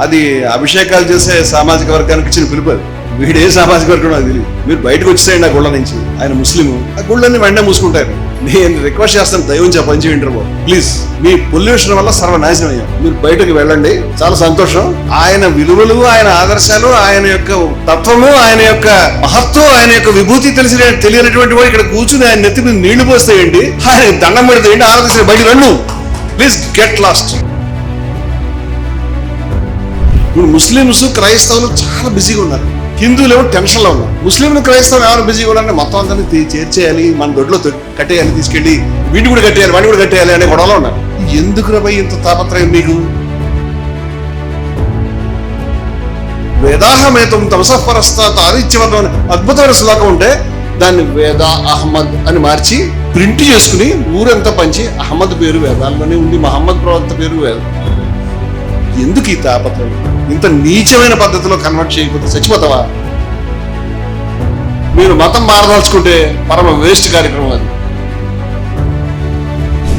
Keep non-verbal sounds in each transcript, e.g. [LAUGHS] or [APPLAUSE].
అది అభిషేకాలు చేసే సామాజిక వర్గానికి ఇచ్చిన పిలుపు అది. వీడు ఏ సామాజిక వర్గం నాకు తెలియదు. మీరు బయటకు వచ్చేయండి ఆ గుళ్ళ నుంచి. ఆయన ముస్లిం ఆ గుళ్ళని వెంటనే మూసుకుంటారు. నేను రిక్వెస్ట్ చేస్తాను దైవం చెప్పంచి వింటారు ప్లీజ్ మీ పొల్యూషన్ వల్ల సర్వనాశనం అయ్యాం. మీరు బయటకు వెళ్ళండి. చాలా సంతోషం. ఆయన విలువలు ఆయన ఆదర్శాలు ఆయన యొక్క తత్వము ఆయన యొక్క మహత్వం ఆయన యొక్క విభూతి తెలిసిన తెలియనటువంటి వాడు ఇక్కడ కూర్చుని ఆయన నెత్తి మీద నీళ్ళు పోస్తాయండి ఆయన దండం పెడతాయండి ఆరాధిస్తే బయట రండు. Please get lost. ఇప్పుడు ముస్లిమ్స్ క్రైస్తవులు చాలా బిజీగా ఉన్నారు. హిందువులు ఏమో టెన్షన్లో ఉన్నారు. ముస్లింలు క్రైస్తవులు ఎవరు బిజీగా ఉన్నారంటే మొత్తం అందరినీ చేర్చేయాలి మన దొడ్లో కట్టేయాలి తీసుకెళ్ళి వీటి కూడా కట్టేయాలి వాడిని కూడా కట్టేయాలి అనే గొడవలో ఉన్నారు. ఎందుకు రబై ఇంత తాపత్రయం మీకు వేదాహమేతం తమసపరస్తాత్ ఆదిత్యవర్ణం అద్భుతమైన శ్లోకం ఉంటే దాన్ని వేద అహ్మద్ అని మార్చి ప్రింట్ చేసుకుని ఊరంతా పంచి అహ్మద్ పేరు వేదాల్లోనే ఉంది మహమ్మద్ ప్రవక్త పేరు వేద. ఎందుకు ఈ తాపత్రయం? ఇంత నీచమైన పద్ధతిలో కన్వర్ట్ చేయకపోతే చచ్చిపోతావా? మీరు మతం మారదలుచుకుంటే పరమ వేస్ట్ కార్యక్రమం అది.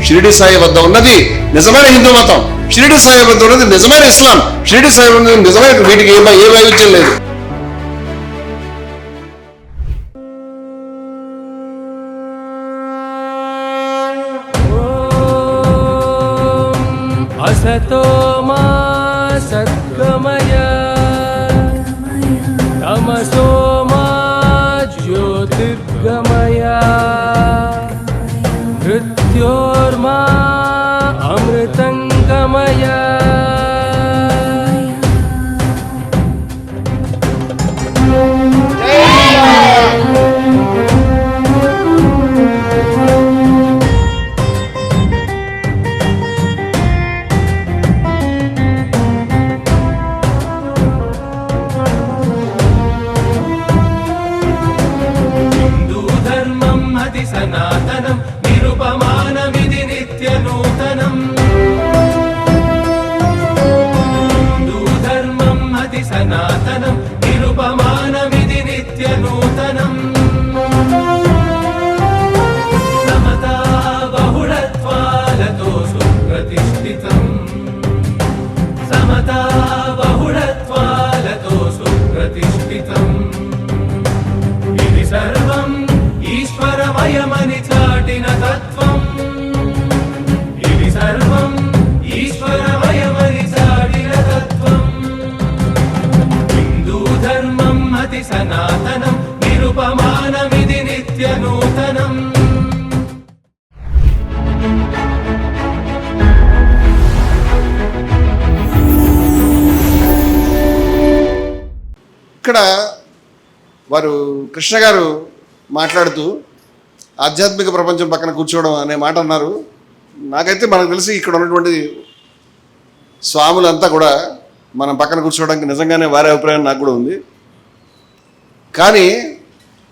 షిరిడి సాయి వద్ద ఉన్నది నిజమైన హిందూ మతం. షిరిడి సాయి వద్ద ఉన్నది నిజమైన ఇస్లాం. షిరిడి సాయి వద్ద నిజమైన వీటికి ఏ ఏ వైవిధ్యం లేదు. కృష్ణ గారు మాట్లాడుతూ ఆధ్యాత్మిక ప్రపంచం పక్కన కూర్చోవడం అనే మాట అన్నారు. నాకైతే మనకు తెలిసి ఇక్కడ ఉన్నటువంటి స్వాములంతా కూడా మనం పక్కన కూర్చోవడానికి నిజంగానే వారి అభిప్రాయం నాకు కూడా ఉంది. కానీ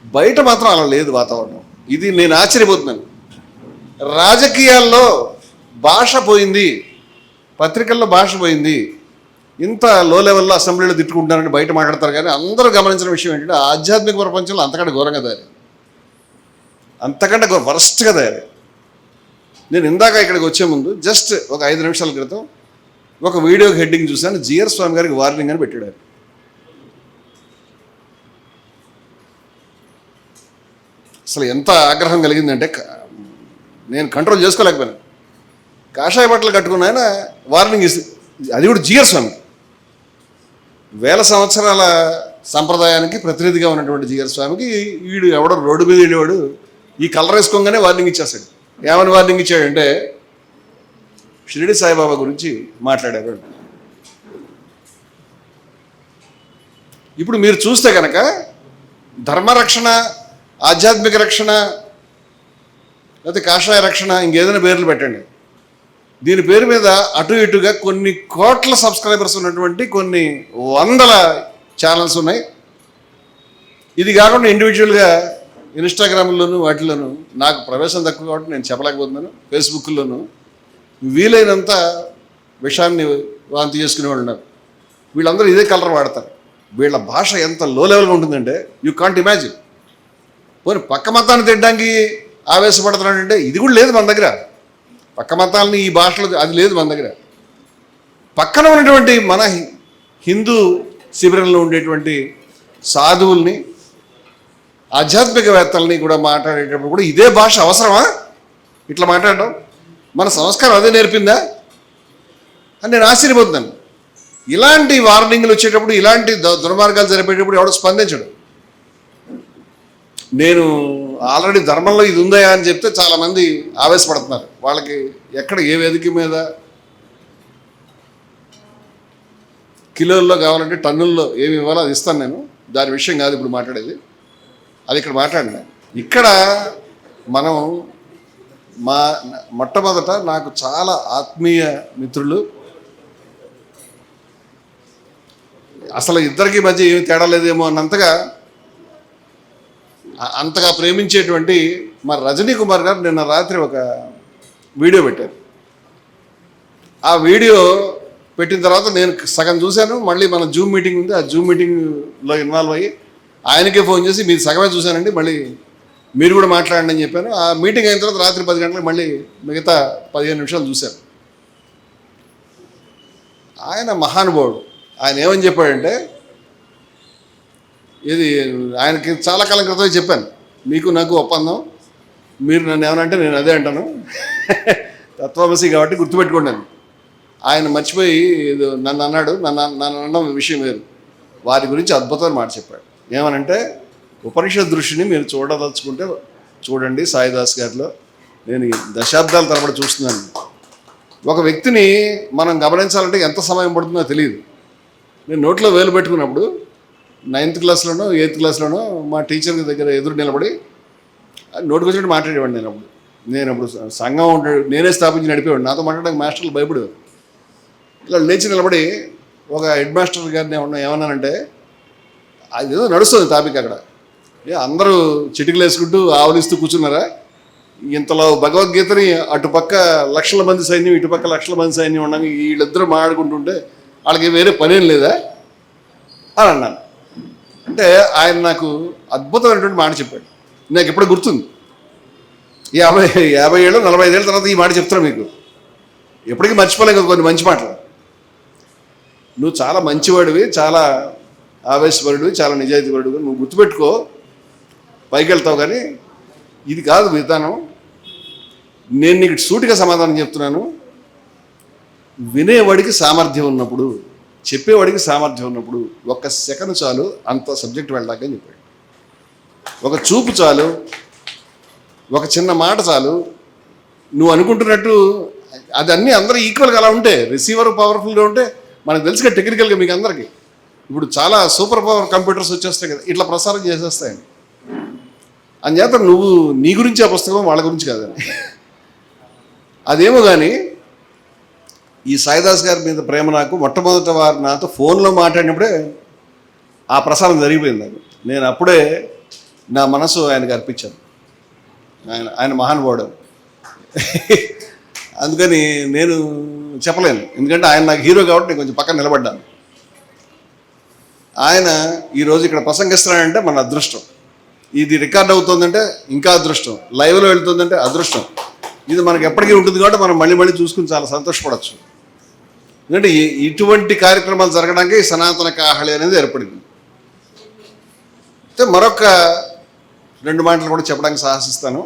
బయట మాత్రం అలా లేదు వాతావరణం. ఇది నేను ఆశ్చర్యపోతున్నాను. రాజకీయాల్లో భాష పోయింది పత్రికల్లో భాష పోయింది ఇంత లో లెవెల్లో అసెంబ్లీలో తిట్టుకుంటున్నారని బయట మాట్లాడతారు కానీ అందరూ గమనించిన విషయం ఏంటంటే ఆధ్యాత్మిక ప్రపంచంలో అంతకంటే ఘోరంగా తయారు అంతకంటే ఘోర వరస్ట్గా తయారు నేను ఇందాక ఇక్కడికి వచ్చే ముందు జస్ట్ ఒక ఐదు నిమిషాల క్రితం ఒక వీడియో హెడ్డింగ్ చూశాను. జిఆర్ స్వామి గారికి వార్నింగ్ అని పెట్టాడు అసలు ఎంత ఆగ్రహం కలిగిందంటే నేను కంట్రోల్ చేసుకోలేకపోయాను. కాషాయ బట్టలు కట్టుకున్న ఆయన వార్నింగ్ ఇస్తే అది కూడా జిఆర్ స్వామి. వేల సంవత్సరాల సంప్రదాయానికి ప్రతినిధిగా ఉన్నటువంటి జిఆర్ స్వామికి వీడు ఎవడో రోడ్డు మీద వెళ్ళేవాడు. ఈ కలర్ వేసుకోగానే వార్నింగ్ ఇచ్చేస్తాడు. ఏమని వార్నింగ్ ఇచ్చాడంటే షిరిడి సాయిబాబా గురించి మాట్లాడారు ఇప్పుడు మీరు చూస్తే కనుక ధర్మరక్షణ ఆధ్యాత్మిక రక్షణ లేకపోతే కాషాయ రక్షణ ఇంకేదైనా పేర్లు పెట్టండి. దీని పేరు మీద అటు ఇటుగా కొన్ని కోట్ల సబ్స్క్రైబర్స్ ఉన్నటువంటి కొన్ని వందల ఛానల్స్ ఉన్నాయి. ఇది కాకుండా ఇండివిజువల్గా ఇన్స్టాగ్రామ్లోను వాటిలోను నాకు ప్రవేశం తక్కువ కాబట్టి నేను చెప్పలేకపోతున్నాను. ఫేస్బుక్లోను వీలైనంత విషయాన్ని వాంతి చేసుకునే వాళ్ళు ఉన్నారు. వీళ్ళందరూ ఇదే కలర్ వాడతారు. వీళ్ళ భాష ఎంత లో లెవెల్గా ఉంటుందంటే యూ కాంట్ ఇమాజిన్ పోనీ పక్క మతాన్ని తినడానికి ఆవేశపడుతున్నాడంటే ఇది కూడా లేదు మన దగ్గర. పక్క మతాలని ఈ భాషలో అది లేదు మన దగ్గర. పక్కన ఉన్నటువంటి మన హిందూ శిబిరంలో ఉండేటువంటి సాధువుల్ని ఆధ్యాత్మికవేత్తల్ని కూడా మాట్లాడేటప్పుడు కూడా ఇదే భాష అవసరమా? ఇట్లా మాట్లాడడం? మన సంస్కారం అదే నేర్పిందా? అని నేను ఆశ్చర్యపోతున్నాను. ఇలాంటి వార్నింగ్లు వచ్చేటప్పుడు ఇలాంటి దుర్మార్గాలు జరిపేటప్పుడు ఎవడో స్పందించడు. నేను ఆల్రెడీ ధర్మంలో ఇది ఉందా అని చెప్తే చాలామంది ఆవేశపడుతున్నారు. వాళ్ళకి ఎక్కడ ఏ వేదిక మీద కిలోల్లో కావాలంటే టన్నుల్లో ఏమి ఇవ్వాలో అది ఇస్తాను నేను. దాని విషయం కాదు ఇప్పుడు మాట్లాడేది. అది ఇక్కడ మాట్లాడిన. ఇక్కడ మనం మా మొట్టమొదట నాకు చాలా ఆత్మీయ మిత్రులు. అసలు ఇద్దరికి మధ్య ఏమి తేడా లేదేమో అన్నంతగా అంతగా ప్రేమించేటువంటి మా రజనీ కుమార్ గారు నిన్న రాత్రి ఒక వీడియో పెట్టాను ఆ వీడియో పెట్టిన తర్వాత నేను సగం చూశాను మళ్ళీ మన జూమ్ మీటింగ్ ఉంది ఆ జూమ్ మీటింగ్లో ఇన్వాల్వ్ అయ్యి ఆయనకే ఫోన్ చేసి మీరు సగమే చూశానండి మళ్ళీ మీరు కూడా మాట్లాడండి అని చెప్పాను. ఆ మీటింగ్ అయిన తర్వాత రాత్రి పది గంటలకు మళ్ళీ మిగతా పదిహేను నిమిషాలు చూశాను. ఆయన మహానుభావుడు. ఆయన ఏమని చెప్పాడంటే ఇది ఆయనకి చాలా కాలం క్రితమే చెప్పాను. మీకు నాకు ఒప్పందం మీరు నన్ను ఏమనంటే నేను అదే అంటాను. [LAUGHS] తత్వమసి కాబట్టి గుర్తుపెట్టుకున్నాను ఆయన మర్చిపోయి నన్ను అన్నాడు నన్ను నన్ను అనడం విషయం వేరు. వారి గురించి అద్భుతమైన మాట చెప్పాడు. ఏమనంటే ఉపనిషత్ దృష్టిని మీరు చూడదలుచుకుంటే చూడండి సాయిదాస్ గారిలో. నేను దశాబ్దాల తరబడి చూస్తున్నాను. ఒక వ్యక్తిని మనం గమనించాలంటే ఎంత సమయం పడుతుందో తెలియదు. నేను నోట్లో వేలు పెట్టుకున్నప్పుడు నైన్త్ క్లాస్లోనో ఎయిత్ క్లాస్లోనో మా టీచర్ దగ్గర ఎదురు నిలబడి నోటికి వచ్చినట్టు మాట్లాడేవాడిని నేను అప్పుడు. నేను అప్పుడు సంఘం ఉంటాడు నేనే స్థాపించి నడిపేవాడు నాతో మాట్లాడడానికి మాస్టర్లు భయపడేవారు. ఇలా లేచి నిలబడి ఒక హెడ్ మాస్టర్ గారిని ఏమన్నా ఏమన్నానంటే అది ఏదో నడుస్తుంది టాపిక్ అక్కడ. ఏ అందరూ చిటికలు వేసుకుంటూ ఆవలిస్తూ కూర్చున్నారా? ఇంతలో భగవద్గీతని అటుపక్క లక్షల మంది సైన్యం ఇటుపక్క లక్షల మంది సైన్యం ఉండగా వీళ్ళిద్దరూ మాట్లాడుకుంటుంటే వాళ్ళకి వేరే పనేం లేదా? అని అన్నాను. అంటే ఆయన నాకు అద్భుతమైనటువంటి మాట చెప్పాడు. నాకు ఎప్పుడు గుర్తుంది. యాభై యాభై ఏళ్ళు నలభై ఐదేళ్ళ తర్వాత ఈ మాట చెప్తున్నా మీకు. ఎప్పటికీ మర్చిపోలేం కదా కొన్ని మంచి మాటలు. నువ్వు చాలా మంచివాడివి చాలా ఆవేశపరుడివి చాలా నిజాయితీపరుడివి. నువ్వు గుర్తుపెట్టుకో. పైకి వెళ్తావు కానీ ఇది కాదు విధానం. నేను నీకు సూటిగా సమాధానం చెప్తున్నాను. వినేవాడికి సామర్థ్యం ఉన్నప్పుడు చెప్పేవాడికి సామర్థ్యం ఉన్నప్పుడు ఒక్క సెకండ్ చాలు అంత సబ్జెక్ట్ వెళ్ళాక చెప్పాడు. ఒక చూపు చాలు ఒక చిన్న మాట చాలు. నువ్వు అనుకుంటున్నట్టు అది అన్నీ అందరూ ఈక్వల్గా అలా ఉంటే రిసీవర్ పవర్ఫుల్గా ఉంటే మనకు తెలుసుగా టెక్నికల్గా మీకు అందరికీ. ఇప్పుడు చాలా సూపర్ పవర్ కంప్యూటర్స్ వచ్చేస్తాయి కదా ఇట్లా ప్రసారం చేసేస్తాయండి. అందుచేత నువ్వు నీ గురించి ఆ పుస్తకం వాళ్ళ గురించి కాదని అదేమో కానీ ఈ సాయిదాస్ గారి మీద ప్రేమ నాకు మొట్టమొదటి వారు నాతో ఫోన్లో మాట్లాడినప్పుడే ఆ ప్రసారం జరిగిపోయింది. నాకు నేను అప్పుడే నా మనసు ఆయనకు అర్పించాను ఆయన ఆయన మహానుభావుడు అందుకని నేను చెప్పలేను. ఎందుకంటే ఆయన నాకు హీరో కాబట్టి నేను కొంచెం పక్కన నిలబడ్డాను. ఆయన ఈరోజు ఇక్కడ ప్రసంగిస్తున్నాడంటే మన అదృష్టం. ఇది రికార్డ్ అవుతుందంటే ఇంకా అదృష్టం. లైవ్లో వెళ్తుందంటే అదృష్టం. ఇది మనకు ఎప్పటికీ ఉంటుంది కాబట్టి మనం మళ్ళీ మళ్ళీ చూసుకుని చాలా సంతోషపడవచ్చు ఎందుకంటే ఇటువంటి కార్యక్రమాలు జరగడానికి సనాతన కాహళి అనేది ఏర్పడింది. అయితే మరొక రెండు మాటలు కూడా చెప్పడానికి సాహసిస్తాను.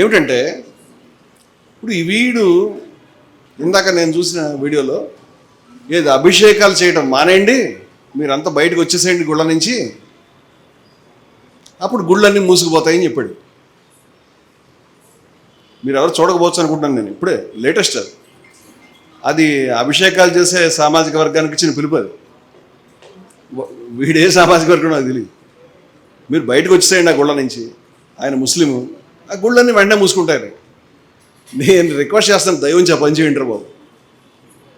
ఏమిటంటే ఇప్పుడు ఈ వీడు ఇందాక నేను చూసిన వీడియోలో ఏది అభిషేకాలు చేయడం మానేయండి మీరంతా బయటకు వచ్చేసేయండి గుళ్ళ నుంచి. అప్పుడు గుళ్ళన్నీ మూసుకుపోతాయని చెప్పాడు. మీరు ఎవరు చూడకపోవచ్చు అనుకుంటున్నాను నేను ఇప్పుడే లేటెస్ట్. అది అది అభిషేకాలు చేసే సామాజిక వర్గానికి ఇచ్చిన పిలుపు అది. వీడే సామాజిక వర్గం నాకు తెలియదు మీరు బయటకు వచ్చేసేయండి ఆ గుళ్ళ నుంచి. ఆయన ముస్లిము. ఆ గుళ్ళని వెంటనే మూసుకుంటారు. నేను రిక్వెస్ట్ చేస్తాను దైవం చే పని చేయండి బాబు.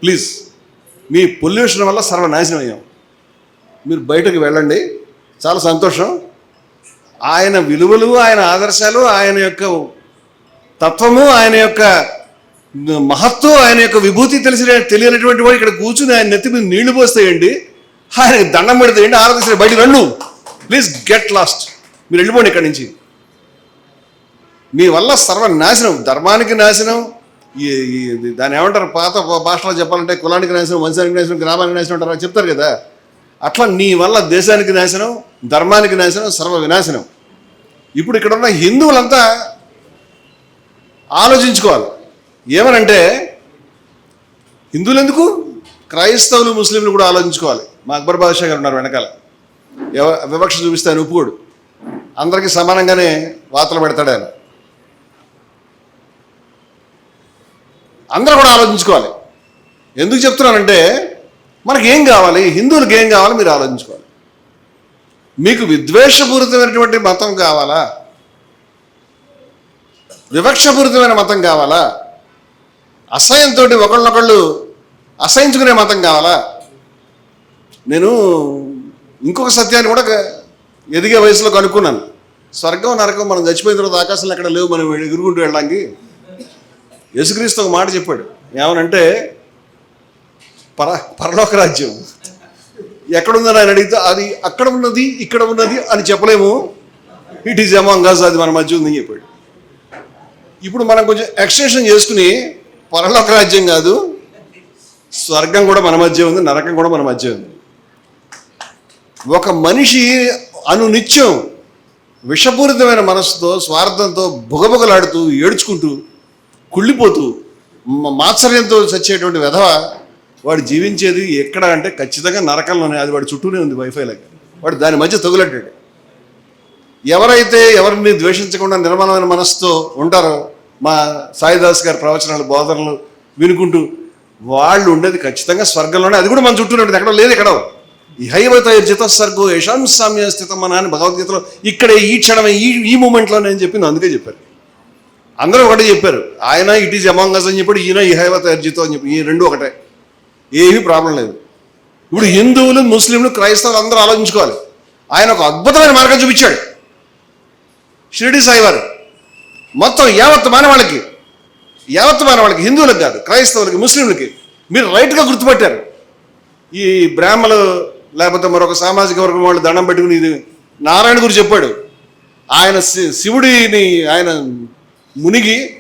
ప్లీజ్ మీ పొల్యూషన్ వల్ల సర్వనాశనం అయ్యాం. మీరు బయటకు వెళ్ళండి. చాలా సంతోషం. ఆయన విలువలు ఆయన ఆదర్శాలు ఆయన యొక్క తత్వము ఆయన యొక్క మహత్వం ఆయన యొక్క విభూతి తెలిసిన తెలియనటువంటి వాడు ఇక్కడ కూర్చుని ఆయన నెత్తి మీద నీళ్ళు పోస్తాయండి ఆయనకి దండం పెడతాయండి ఆరాధిస్తారు బయటికి రండు. Please get lost. మీరు వెళ్ళిపోండి ఇక్కడి నుంచి. మీ వల్ల సర్వనాశనం ధర్మానికి నాశనం ఈ దాని దాన్ని ఏమంటారు? పాత భాషలో చెప్పాలంటే కులానికి నాశనం వంశానికి నాశనం గ్రామానికి నాశనం అంటారు చెప్తారు కదా. అట్లా నీ వల్ల దేశానికి నాశనం ధర్మానికి నాశనం సర్వ వినాశనం ఇప్పుడు ఇక్కడ ఉన్న హిందువులంతా ఆలోచించుకోవాలి. ఏమనంటే హిందువులు ఎందుకు క్రైస్తవులు ముస్లింలు కూడా ఆలోచించుకోవాలి. మా అక్బర్ బాద్షా గారు ఉన్నారు వెనకాల. వివక్ష చూపిస్తే ఆయన ఒప్పుకోడు అందరికీ సమానంగానే వార్తలు పెడతాడు ఆయన. అందరూ కూడా ఆలోచించుకోవాలి. ఎందుకు చెప్తున్నానంటే మనకి ఏం కావాలి హిందువులకు ఏం కావాలి మీరు ఆలోచించుకోవాలి. మీకు విద్వేషపూరితమైనటువంటి మతం కావాలా? వివక్షపూరితమైన మతం కావాలా? అసహ్యంతో ఒకళ్ళనొకళ్ళు అసహించుకునే మతం కావాలా? నేను ఇంకొక సత్యాన్ని కూడా ఎదిగే వయసులో కనుక్కున్నాను. స్వర్గం నరకం మనం చచ్చిపోయిన తర్వాత ఆకాశంలో ఎక్కడ లేవు మనం ఎగురుకుంటూ వెళ్ళడానికి. యేసుక్రీస్తు ఒక మాట చెప్పాడు. ఏమనంటే పర పరలోక రాజ్యం. ఎక్కడుందని ఆయన అడిగితే అది అక్కడ ఉన్నది ఇక్కడ ఉన్నది అని చెప్పలేము. ఇట్ ఈజ్ అమాంగ్ అస్ అది మన మధ్య ఉందని చెప్పాడు. ఇప్పుడు మనం కొంచెం ఎక్స్టెన్షన్ చేసుకుని పరలోక రాజ్యం కాదు స్వర్గం కూడా మన మధ్య ఉంది నరకం కూడా మన మధ్య ఉంది. ఒక మనిషి అనునిత్యం విషపూరితమైన మనసుతో స్వార్థంతో బుగబుగలాడుతూ ఏడ్చుకుంటూ కుళ్ళిపోతూ మాత్సర్యంతో చచ్చేటువంటి వెధవ వాడు జీవించేది ఎక్కడ అంటే ఖచ్చితంగా నరకంలోనే అది వాడి చుట్టూనే ఉంది వైఫై లెక్క. వాడు దాని మధ్య తగులట్టాడు ఎవరైతే ఎవరిని ద్వేషించకుండా నిర్మలమైన మనసుతో ఉంటారో మా సాయిదాస్ గారి ప్రవచనాలు బోధనలు వినుకుంటూ వాళ్ళు ఉండేది ఖచ్చితంగా స్వర్గంలోనే. అది కూడా మన చుట్టూనే ఉంటుంది ఎక్కడ లేదు ఎక్కడో. ఈ హైవత జిత స్వర్గో యశాం సామ్య స్థితం మన అని భగవద్గీతలో ఇక్కడే ఈ క్షణమే ఈ ఈ మూమెంట్లో నేను చెప్పింది అందుకే చెప్పారు. అందరూ ఒకటే చెప్పారు. ఆయన ఇట్ ఈజ్ అమాంగస్ అని చెప్పాడు ఈయన ఈ హైవత అర్జితో అని చెప్పి ఈ రెండు ఒకటే. ఏమీ ప్రాబ్లం లేదు. ఇప్పుడు హిందువులు ముస్లింలు క్రైస్తవులు అందరూ ఆలోచించుకోవాలి. ఆయన ఒక అద్భుతమైన మార్గం చూపించాడు. షిరిడి సాయివారు మొత్తం యావత్ మానవాళికి యావత్ మానవాళ్ళకి హిందువులకు కాదు క్రైస్తవులకి ముస్లింలకి మీరు రైట్గా గుర్తుపట్టారు. ఈ బ్రాహ్మలు లేకపోతే మరొక సామాజిక వర్గం వాళ్ళు దండం పెట్టుకుని ఇది నారాయణ గురు చెప్పాడు. ఆయన శి- శివుడిని ఆయన మునిగి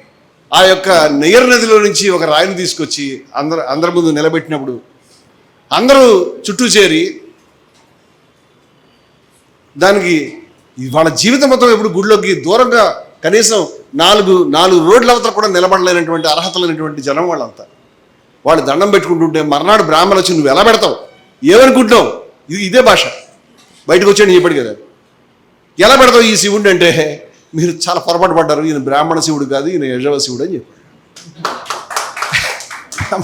ఆ యొక్క నెయ్యర్ నదిలో నుంచి ఒక రాయిని తీసుకొచ్చి అందరు అందరి ముందు నిలబెట్టినప్పుడు అందరూ చుట్టూ చేరి దానికి వాళ్ళ జీవితం మొత్తం ఎప్పుడు గుడిలోకి దూరంగా కనీసం నాలుగు నాలుగు రోడ్ల అవతల కూడా నిలబడలేనటువంటి అర్హత లేనటువంటి జనం వాళ్ళంతా. వాళ్ళు దండం పెట్టుకుంటుంటే మర్నాడు బ్రాహ్మణులు వచ్చి నువ్వు ఎలా పెడతావు? ఏమనుకుంటున్నావు? ఇది ఇదే భాష. బయటకు వచ్చాడు చెప్పాడు కదా. ఎలా పెడతావు ఈ శివుడు అంటే మీరు చాలా పొరపాటు పడ్డారు. ఈయన బ్రాహ్మణ శివుడు కాదు ఈయన యజవ శివుడు అని చెప్పాడు.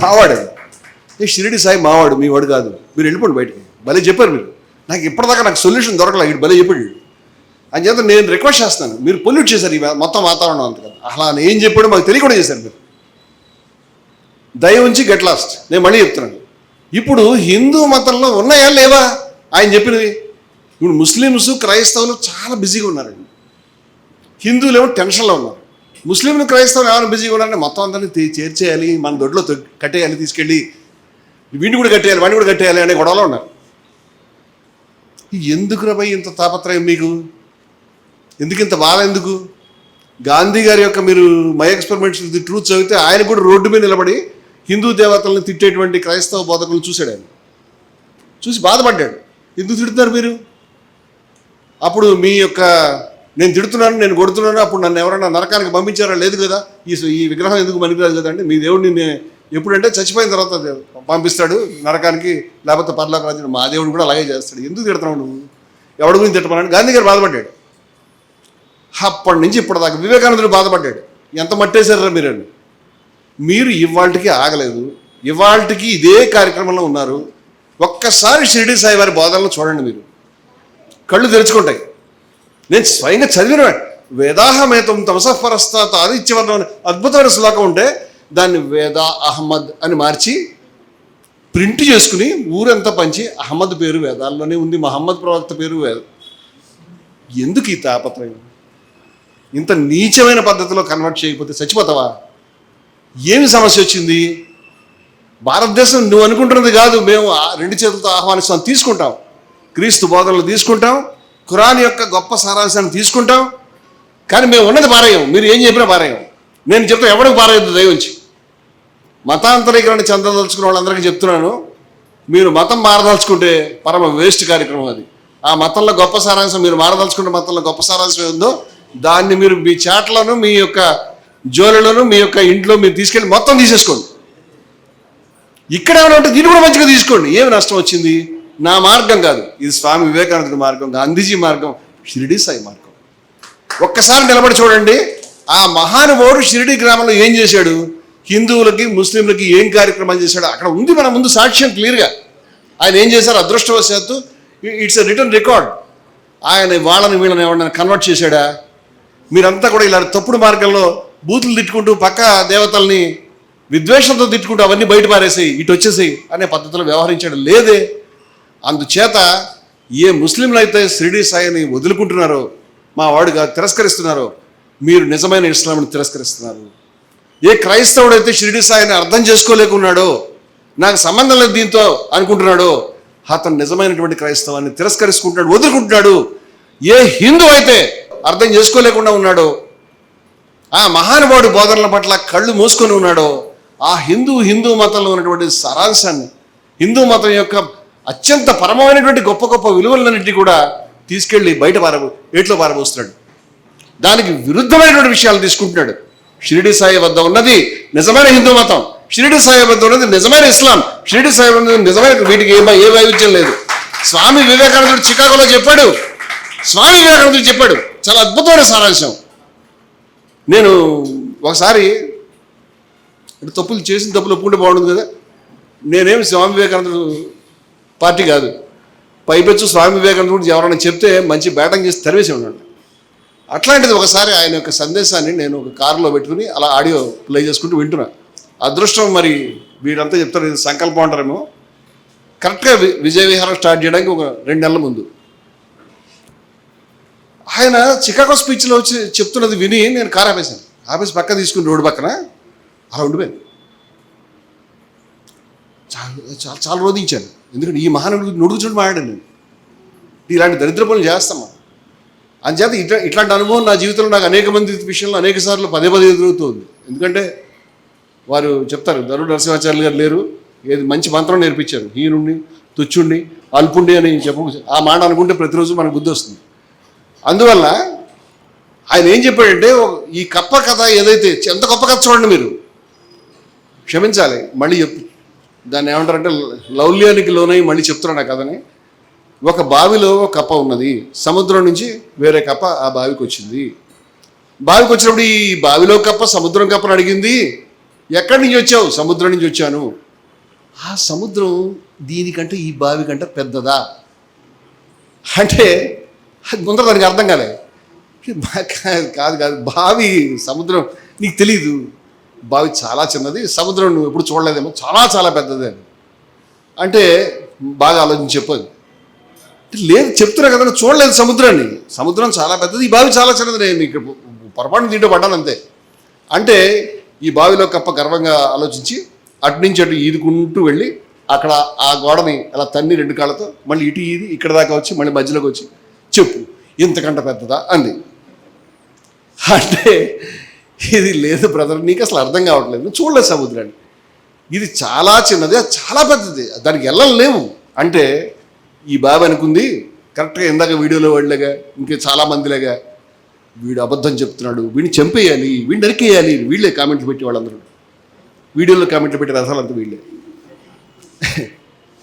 మావాడు అది. షిరిడి సాయి మావాడు మీ వాడు కాదు. మీరు వెళ్ళిపోండి బయటకి. భలే చెప్పారు మీరు. నాకు ఇప్పటిదాకా నాకు సొల్యూషన్ దొరకలే ఇటు భలే చెప్పాడు. అని చేత నేను రిక్వెస్ట్ చేస్తాను. మీరు పొల్యూట్ చేశారు ఈ మొత్తం వాతావరణం అంత కదా. అలా ఏం చెప్పాడో మాకు తెలియకుండా చేశారు మీరు. దయ ఉంచి గెట్ లాస్ట్ నేను మళ్ళీ చెప్తున్నాను. ఇప్పుడు హిందూ మతంలో ఉన్నాయా లేవా? ఆయన చెప్పినవి ఇప్పుడు ముస్లిమ్స్ క్రైస్తవులు చాలా బిజీగా ఉన్నారండి హిందువులు ఏమో టెన్షన్లో ఉన్నారు. ముస్లింలు క్రైస్తవులు ఏమైనా బిజీగా ఉన్నారంటే మొత్తం అందరినీ తీ- చేర్చేయాలి మన దొడ్లో కట్టేయాలి తీసుకెళ్ళి వీడిని కూడా కట్టేయాలి వాడిని కూడా కట్టేయాలి అనే గొడవలో ఉన్నారు. ఎందుకు రబై ఇంత తాపత్రయం మీకు? ఎందుకు ఇంత బాధ ఎందుకు? గాంధీ గారి యొక్క మీరు మై ఎక్స్పెరిమెంట్స్ ది ట్రూత్ చదివితే ఆయన కూడా రోడ్డు మీద నిలబడి హిందూ దేవతలను తిట్టేటువంటి క్రైస్తవ బోధకులను చూశాడు ఆయన. చూసి బాధపడ్డాడు. ఎందుకు తిడుతున్నారు మీరు? అప్పుడు మీ యొక్క నేను తిడుతున్నాను నేను కొడుతున్నాను అప్పుడు నన్ను ఎవరైనా నరకానికి పంపించారా? లేదు కదా. ఈ ఈ విగ్రహం ఎందుకు పనికిరాదు కదండి మీ దేవుడిని ఎప్పుడంటే చచ్చిపోయిన తర్వాత పంపిస్తాడు నరకానికి లేకపోతే పర్లోక రాజు మా దేవుడు కూడా అలాగే చేస్తాడు. ఎందుకు తిడుతున్నావు నువ్వు? ఎవడి గురించి తిట్టమని గాంధీ గారు బాధపడ్డాడు. అప్పటి నుంచి ఇప్పటిదాకా వివేకానందుడు బాధపడ్డాడు. ఎంత మట్టేశారా మీరు అని. మీరు ఇవాళకి ఆగలేదు. ఇవాళకి ఇదే కార్యక్రమంలో ఉన్నారు. ఒక్కసారి షిరిడి సాయి వారి బోధనలు చూడండి మీరు. కళ్ళు తెరుచుకుంటాయి. నేను స్వయంగా చదివిన వేదాహమేతం తమసపరస్తాత ఆదిత్యవర్ణం అద్భుతమైన శ్లోకం ఉంటే దాన్ని వేదా అహ్మద్ అని మార్చి ప్రింట్ చేసుకుని ఊరంతా పంచి అహ్మద్ పేరు వేదాల్లోనే ఉంది. మహమ్మద్ ప్రవక్త పేరు వేద ఎందుకు ఈ తాపత్రయం? ఇంత నీచమైన పద్ధతిలో కన్వర్ట్ చేయకపోతే చచ్చిపోతావా? ఏమి సమస్య వచ్చింది? భారతదేశం నువ్వు అనుకుంటున్నది కాదు మేము ఆ రెండు చేతులతో ఆహ్వానిస్తాం తీసుకుంటాం. క్రీస్తు బోధనలు తీసుకుంటాం ఖురాన్ యొక్క గొప్ప సారాంశాన్ని తీసుకుంటాం. కానీ మేము ఉన్నది పారేయం. మీరు ఏం చెప్పినా పారేయం. నేను చెప్తా ఎవరికి పారేయద్దు దయవుంచి మతాంతరీకరణ చెందదలుచుకున్న వాళ్ళందరికీ చెప్తున్నాను. మీరు మతం మారదలుచుకుంటే పరమ వేస్ట్ కార్యక్రమం అది. ఆ మతంలో గొప్ప సారాంశం మీరు మారదలుచుకుంటే మతంలో గొప్ప సారాంశం ఉందో దాన్ని మీరు మీ చాట్లను మీ యొక్క జోలులను మీ యొక్క ఇంట్లో మీరు తీసుకెళ్ళి మొత్తం తీసేసుకోండి. ఇక్కడ ఏమైనా ఉంటే దీన్ని కూడా మంచిగా తీసుకోండి. ఏమి నష్టం వచ్చింది? నా మార్గం కాదు. ఇది స్వామి వివేకానందుడి మార్గం గాంధీజీ మార్గం షిరిడి సాయి మార్గం. ఒక్కసారి నిలబడి చూడండి. ఆ మహానుభావుడు షిరిడి గ్రామంలో ఏం చేశాడు? హిందువులకి ముస్లింలకి ఏం కార్యక్రమాలు చేశాడు? అక్కడ ఉంది మన ముందు సాక్ష్యం క్లియర్గా. ఆయన ఏం చేశారు? అదృష్టవశాత్తు ఇట్స్ ఎ రిటర్న్ రికార్డ్. ఆయన వాళ్ళని వీళ్ళని ఎవరైనా కన్వర్ట్ చేశాడా? మీరంతా కూడా ఇలా తప్పుడు మార్గంలో బూతులు తిట్టుకుంటూ పక్క దేవతల్ని విద్వేషంతో తిట్టుకుంటూ అవన్నీ బయట పారేసాయి ఇటు వచ్చేసాయి అనే పద్ధతిలో వ్యవహరించడం లేదే. అందుచేత ఏ ముస్లింలు అయితే షిరిడి సాయిని వదులుకుంటున్నారో మా వాడుగా తిరస్కరిస్తున్నారో మీరు నిజమైన ఇస్లాంని తిరస్కరిస్తున్నారు. ఏ క్రైస్తవుడైతే షిరిడి సాయిని అర్థం చేసుకోలేకున్నాడో నాకు సంబంధం లేదు దీంతో అనుకుంటున్నాడో అతను నిజమైనటువంటి క్రైస్తవాన్ని తిరస్కరించుకుంటున్నాడు వదులుకుంటున్నాడు. ఏ హిందూ అయితే అర్థం చేసుకోలేకుండా ఉన్నాడో ఆ మహానుభావుడి బోధనల పట్ల కళ్ళు మూసుకొని ఉన్నాడో ఆ హిందూ హిందూ మతంలో ఉన్నటువంటి సారాంశాన్ని హిందూ మతం యొక్క అత్యంత పరమమైనటువంటి గొప్ప గొప్ప విలువలన్నింటినీ కూడా తీసుకెళ్ళి బయట పారబో ఏట్లో పారబోస్తున్నాడు. దానికి విరుద్ధమైనటువంటి విషయాలు తీసుకుంటున్నాడు. షిరిడి సాయి వద్ద ఉన్నది నిజమైన హిందూ మతం. షిరిడి సాయి వద్ద ఉన్నది నిజమైన ఇస్లాం. షిరిడి సాయి వద్ద నిజమైన వీటికి ఏ ఏ వైవిధ్యం లేదు. స్వామి వివేకానందుడు చికాగోలో చెప్పాడు. స్వామి వివేకానందుడు చెప్పాడు. చాలా అద్భుతమైన సారాంశం. నేను ఒకసారి అంటే తప్పులు చేసిన తప్పులు ఒప్పుకుంటే బాగుంటుంది కదా. నేనేమి స్వామి వివేకానందుడు పార్టీ కాదు. పైపెచ్చు స్వామి వివేకానందుడు గురించి ఎవరైనా చెప్తే మంచి బ్యాటం చేసి తరివేసి ఉన్నాడు అట్లాంటిది ఒకసారి ఆయన యొక్క సందేశాన్ని నేను ఒక కారులో పెట్టుకుని అలా ఆడియో ప్లే చేసుకుంటూ వింటున్నా. అదృష్టం మరి వీడంతా చెప్తారు ఇది సంకల్పం అంటారేమో. కరెక్ట్గా వి- విజయ విహారం స్టార్ట్ చేయడానికి ఒక రెండు నెలల ముందు. ఆయన చికాగో స్పీచ్లో వచ్చి చెప్తున్నది విని నేను కారు ఆపేశాను. ఆపేసి పక్క తీసుకుని రోడ్డు పక్కన అలా ఉండిపోయాను. చాలా చాలా చాలా రోధించాను ఎందుకంటే ఈ మహానుడు నుడుగుచుండి మాట్లాడాను నేను. ఇలాంటి దరిద్ర పనులు చేస్తామా అంచేత ఇట్లా ఇట్లాంటి అనుభవం నా జీవితంలో నాకు అనేక మంది విషయంలో అనేక సార్లు పదే పదే ఎదురవుతుంది. ఎందుకంటే వారు చెప్తారు దరుడు నరసింహాచార్యులు గారు లేరు. ఏది మంచి మంత్రం నేర్పించారు. హీనుండి తుచ్చుండి అల్పుండి అని చెప్ప ఆ మాట అనుకుంటే ప్రతిరోజు మనకు బుద్ధి వస్తుంది. అందువల్ల ఆయన ఏం చెప్పాడంటే ఈ కప్ప కథ ఏదైతే ఎంత గొప్ప కథ చూడండి మీరు. క్షమించాలి మళ్ళీ చెప్పు. దాన్ని ఏమంటారంటే లౌల్యానికి లోనై మళ్ళీ చెప్తున్నాడు ఆ కథని. ఒక బావిలో ఒక కప్ప ఉన్నది. సముద్రం నుంచి వేరే కప్ప ఆ బావికి వచ్చింది. బావికి వచ్చినప్పుడు ఈ బావిలో కప్ప సముద్రం కప్పని అడిగింది. ఎక్కడి నుంచి వచ్చావు? సముద్రం నుంచి వచ్చాను. ఆ సముద్రం దీనికంటే ఈ బావి కంటే పెద్దదా? అంటే అది ముందర దానికి అర్థం కాలే. కాదు కాదు బావి సముద్రం నీకు తెలీదు. బావి చాలా చిన్నది సముద్రం నువ్వు ఎప్పుడు చూడలేదేమో చాలా చాలా పెద్దది అని అంటే బాగా ఆలోచించి చెప్పదు లేదు చెప్తున్నా కదా చూడలేదు సముద్రాన్ని. సముద్రం చాలా పెద్దది ఈ బావి చాలా చిన్నది నేను ఇక్కడ పొరపాటు దీంట్లో పడ్డాను అంతే. అంటే ఈ బావిలో కప్ప గర్వంగా ఆలోచించి అటు నుంచి అటు ఈదుకుంటూ వెళ్ళి అక్కడ ఆ గోడని అలా తన్ని రెండు కాళ్ళతో మళ్ళీ ఇటు ఈది ఇక్కడ దాకా వచ్చి మళ్ళీ మధ్యలోకి వచ్చి చెప్పు ఇంతకంటే పెద్దదా? అంది. అంటే ఇది లేదు బ్రదర్ నీకు అసలు అర్థం కావట్లేదు. నువ్వు చూడలేదు సముద్రాన్ని ఇది చాలా చిన్నది అది చాలా పెద్దది దానికి వెళ్ళలు లేవు. అంటే ఈ బాబు అనుకుంది కరెక్ట్గా ఇందాక వీడియోలో వాళ్ళగా ఇంకా చాలా మందిలాగా వీడు అబద్ధం చెప్తున్నాడు వీడిని చంపేయాలి వీడిని నరికేయాలి వీళ్ళే కామెంట్లు పెట్టి వాళ్ళందరూ. వీడియోలో కామెంట్లు పెట్టి రసాలంతా వీళ్ళే.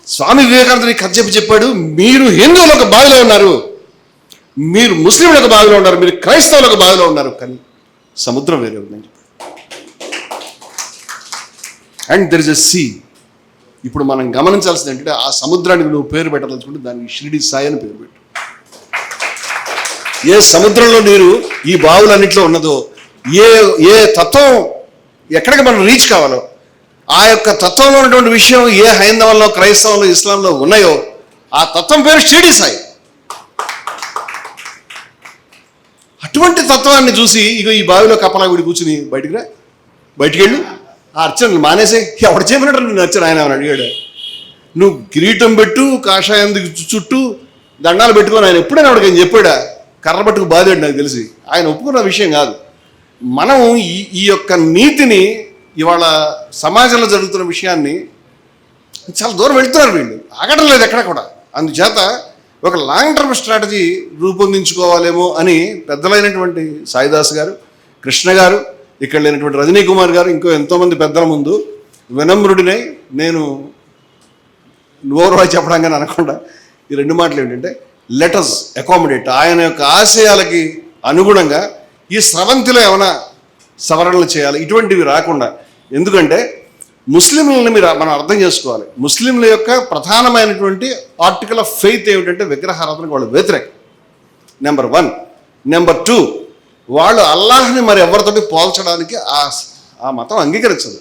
స్వామి వివేకానందని కథ చెప్పి చెప్పాడు మీరు హిందువులు ఒక బావిలో ఉన్నారు. మీరు ముస్లింలకు బాధలో ఉన్నారు మీరు క్రైస్తవులకు బాధలో ఉన్నారు కానీ సముద్రం వేరే ఉందని చెప్పాడు and there is a sea ఇప్పుడు మనం గమనించాల్సింది ఏంటంటే ఆ సముద్రానికి నువ్వు పేరు పెట్టదలుచుకుంటే దానికి షిరిడి సాయి అని పేరు పెట్టు. ఏ సముద్రంలో నీరు ఈ బావులన్నింటిలో ఉన్నదో ఏ ఏ తత్వం ఎక్కడికి మనం రీచ్ కావాలో ఆ యొక్క తత్వంలో ఉన్నటువంటి విషయం ఏ హైందవంలో క్రైస్తవంలో ఇస్లాంలో ఉన్నాయో ఆ తత్వం పేరు షిరిడి సాయి. అటువంటి తత్వాన్ని చూసి ఇగో ఈ బావిలో కప్పలా గుడి కూర్చుని బయటికి రా. బయటికి వెళ్ళు. ఆ అర్చనలు మానేసే. ఎవడు చెప్పినట్టు నేను అర్చన ఆయన అని అడిగాడు. నువ్వు కిరీటం పెట్టు కాషాయం చుట్టూ దండాలు పెట్టుకొని ఆయన ఎప్పుడైనా వాడికి ఆయన చెప్పాడా? కర్ర పట్టుకు బాధాడు నాకు తెలిసి. ఆయన ఒప్పుకున్న విషయం కాదు. మనం ఈ ఈ యొక్క నీతిని ఇవాళ సమాజంలో జరుగుతున్న విషయాన్ని చాలా దూరం వెళ్తున్నారు వీళ్ళు. ఆగడం లేదు ఎక్కడ కూడా. అందుచేత ఒక లాంగ్ టర్మ్ స్ట్రాటజీ రూపొందించుకోవాలేమో అని పెద్దలైనటువంటి సాయిదాస్ గారు కృష్ణ గారు ఇక్కడ లేనటువంటి రజనీ కుమార్ గారు ఇంకో ఎంతోమంది పెద్దల ముందు వినమ్రుడినై నేను నోరువాయి చెప్పడం కానీ అనకుండా ఈ రెండు మాటలు ఏంటంటే లెటర్స్ అకామిడేట్ ఆయన యొక్క ఆశయాలకి అనుగుణంగా ఈ స్రవంతిలో ఏమైనా సవరణలు చేయాలి ఇటువంటివి రాకుండా. ఎందుకంటే ముస్లింలను మీరు మనం అర్థం చేసుకోవాలి. ముస్లింల యొక్క ప్రధానమైనటువంటి ఆర్టికల్ ఆఫ్ ఫెయిత్ ఏమిటంటే విగ్రహారాధనకు వాళ్ళు వ్యతిరేకం. నెంబర్ వన్ నెంబర్ టూ వాళ్ళు అల్లాహ్ని మరి ఎవరితోటి పోల్చడానికి ఆ ఆ మతం అంగీకరించదు.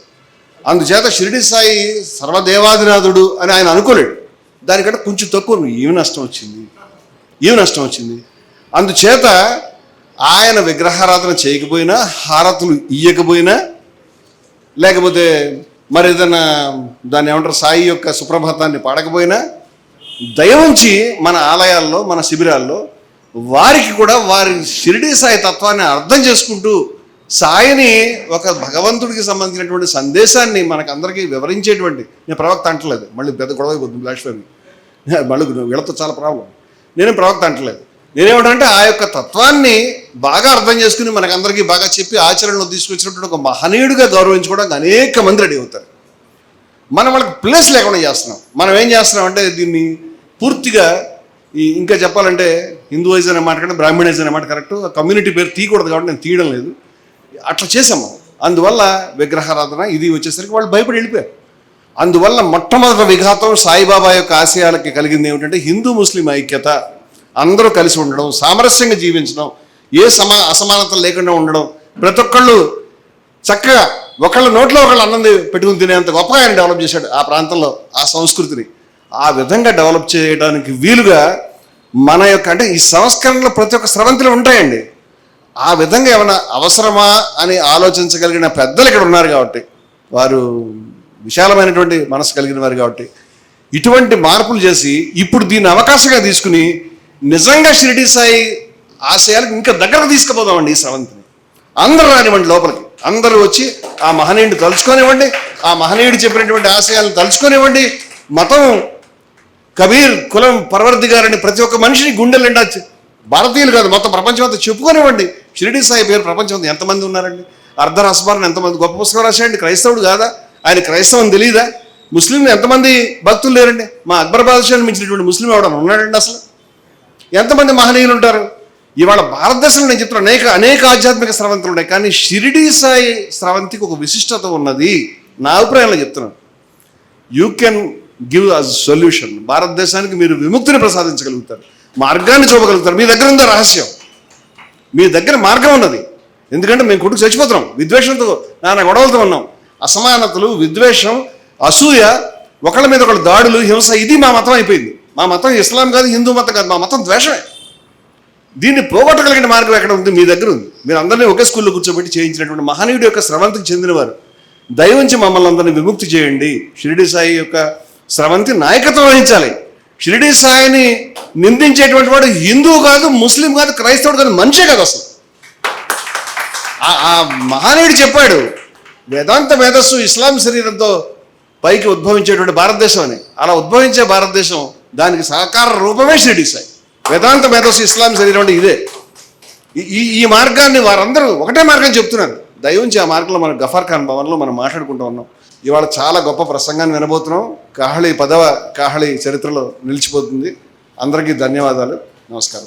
అందుచేత షిరిడి సాయి సర్వదేవాదినాథుడు అని ఆయన అనుకోలేడు. దానికంటే కొంచెం తక్కువ ఏమి నష్టం వచ్చింది. ఏమి నష్టం వచ్చింది. అందుచేత ఆయన విగ్రహారాధన చేయకపోయినా హారతులు ఇయ్యకపోయినా లేకపోతే మరి ఏదైనా దాన్ని ఏమంటారు సాయి యొక్క సుప్రభాతాన్ని పాడకపోయినా దయవుంచి మన ఆలయాల్లో మన శిబిరాల్లో వారికి కూడా వారి షిరిడి సాయి తత్వాన్ని అర్థం చేసుకుంటూ సాయిని ఒక భగవంతుడికి సంబంధించినటువంటి సందేశాన్ని మనకందరికీ వివరించేటువంటి నేను ప్రవక్త అంటలేదు. మళ్ళీ పెద్ద గొడవ అయిపోతుంది బ్లాష్ మళ్ళీ వీళ్ళతో చాలా ప్రాబ్లం. నేను ప్రవక్త అంటలేదు. నేనేమంటే ఆ యొక్క తత్వాన్ని బాగా అర్థం చేసుకుని మనకందరికీ బాగా చెప్పి ఆచరణలో తీసుకొచ్చినటువంటి ఒక మహనీయుడిగా గౌరవించుకోవడానికి అనేక మంది రెడీ అవుతారు. మనం వాళ్ళకి ప్లేస్ లేకుండా చేస్తున్నాం. మనం ఏం చేస్తున్నాం అంటే దీన్ని పూర్తిగా ఈ ఇంకా చెప్పాలంటే హిందూయిజ్ అనే మాట కంటే బ్రాహ్మణిజం అనే మాట కరెక్ట్. కమ్యూనిటీ పేరు తీయకూడదు కాబట్టి నేను తీయడం లేదు. అట్లా చేసాము. అందువల్ల విగ్రహారాధన ఇది వచ్చేసరికి వాళ్ళు భయపడి వెళ్ళిపోయారు. అందువల్ల మొట్టమొదటి విఘాతం సాయిబాబా యొక్క ఆశయాలకి కలిగింది ఏమిటంటే హిందూ ముస్లిం ఐక్యత. అందరూ కలిసి ఉండడం సామరస్యంగా జీవించడం ఏ సమా అసమానతలు లేకుండా ఉండడం ప్రతి ఒక్కళ్ళు చక్కగా ఒకళ్ళ నోట్లో ఒకళ్ళు అన్నం పెట్టుకుని తినేంత గొప్పగా ఆయన డెవలప్ చేశాడు ఆ ప్రాంతంలో ఆ సంస్కృతిని. ఆ విధంగా డెవలప్ చేయడానికి వీలుగా మన యొక్క అంటే ఈ సంస్కరణలు ప్రతి ఒక్క స్రవంతిలో ఉంటాయండి. ఆ విధంగా ఏమైనా అవసరమా అని ఆలోచించగలిగిన పెద్దలు ఇక్కడ ఉన్నారు కాబట్టి వారు విశాలమైనటువంటి మనసు కలిగిన వారు కాబట్టి ఇటువంటి మార్పులు చేసి ఇప్పుడు దీన్ని అవకాశంగా తీసుకుని నిజంగా షిరిడి సాయి ఆశయాలకు ఇంకా దగ్గరకు తీసుకుపోదామండి ఈ స్రవంతిని. అందరూ రానివ్వండి లోపలికి. అందరూ వచ్చి ఆ మహనీయుడు తలుచుకోనివ్వండి ఆ మహనీయుడు చెప్పినటువంటి ఆశయాలను తలుచుకోనివ్వండి. మతం కబీర్ కులం పరవర్ది గారని ప్రతి ఒక్క మనిషిని గుండెలు నిండా భారతీయులు కాదు మొత్తం ప్రపంచం అంతా చెప్పుకోనివ్వండి. షిరిడి సాయి పేరు ప్రపంచం ఎంతమంది ఉన్నారండి? అర్ధ ఎంతమంది గొప్ప పుస్తకం రాశాడండి క్రైస్తవుడు కాదా? ఆయన క్రైస్తవం తెలియదా ముస్లింలు ఎంతమంది భక్తులు లేరండి? మా అక్బర్ బాదుషాన్ని మించినటువంటి ముస్లిం ఎవడన్నా ఉన్నాడండి అసలు? ఎంతమంది మహనీయులు ఉంటారు? ఇవాళ భారతదేశంలో నేను చెప్తున్నా అనేక అనేక ఆధ్యాత్మిక స్రవంతులు ఉన్నాయి కానీ షిరిడి సాయి స్రవంతికి ఒక విశిష్టత ఉన్నది. నా అభిప్రాయంలో చెప్తున్నాను. You can give us solution భారతదేశానికి మీరు విముక్తిని ప్రసాదించగలుగుతారు. మార్గాన్ని చూపగలుగుతారు. మీ దగ్గర ఉందో రహస్యం? మీ దగ్గర మార్గం ఉన్నది. ఎందుకంటే మేము కొడుకు చచ్చిపోతున్నాం. విద్వేషంతో నాన్న గొడవలతో ఉన్నాం. అసమానతలు విద్వేషం అసూయ ఒకళ్ళ మీద ఒకళ్ళ దాడులు హింస ఇది మా మతం అయిపోయింది. మా మతం ఇస్లాం కాదు హిందూ మతం కాదు మా మతం ద్వేషమే. దీన్ని పోగొట్టగలిగిన మార్గం ఎక్కడ ఉంది? మీ దగ్గర ఉంది. మీరు అందరినీ ఒకే స్కూల్లో కూర్చోబెట్టి చేయించినటువంటి మహనీయుడి యొక్క స్రవంతికి చెందినవారు. దయవుంచి మమ్మల్ని అందరినీ విముక్తి చేయండి. షిరిడి సాయి యొక్క స్రవంతి నాయకత్వం వహించాలి. షిరిడి సాయిని నిందించేటువంటి వాడు హిందూ కాదు ముస్లిం కాదు క్రైస్తవుడు కాదు మనిషే కాదు అసలు. ఆ- ఆ మహానీయుడు చెప్పాడు వేదాంత మేధస్సు ఇస్లాం శరీరంతో పైకి ఉద్భవించేటువంటి భారతదేశం అని. అలా ఉద్భవించే భారతదేశం దానికి సహకార రూపమే షిరిడి సాయి. వేదాంత మేధస్సు ఇస్లాం శరీరం అంటే ఇదే. ఈ- ఈ ఈ మార్గాన్ని వారందరూ ఒకటే మార్గం చెప్తున్నారు. దయవుంచి ఆ మార్గంలో మనం గఫార్ ఖాన్ భవన్లో మనం మాట్లాడుకుంటూ ఉన్నాం. ఇవాళ చాలా గొప్ప ప్రసంగాన్ని వినబోతున్నాం. కాహళి పదవ కాహళి చరిత్రలో నిలిచిపోతుంది. అందరికీ ధన్యవాదాలు. నమస్కారం.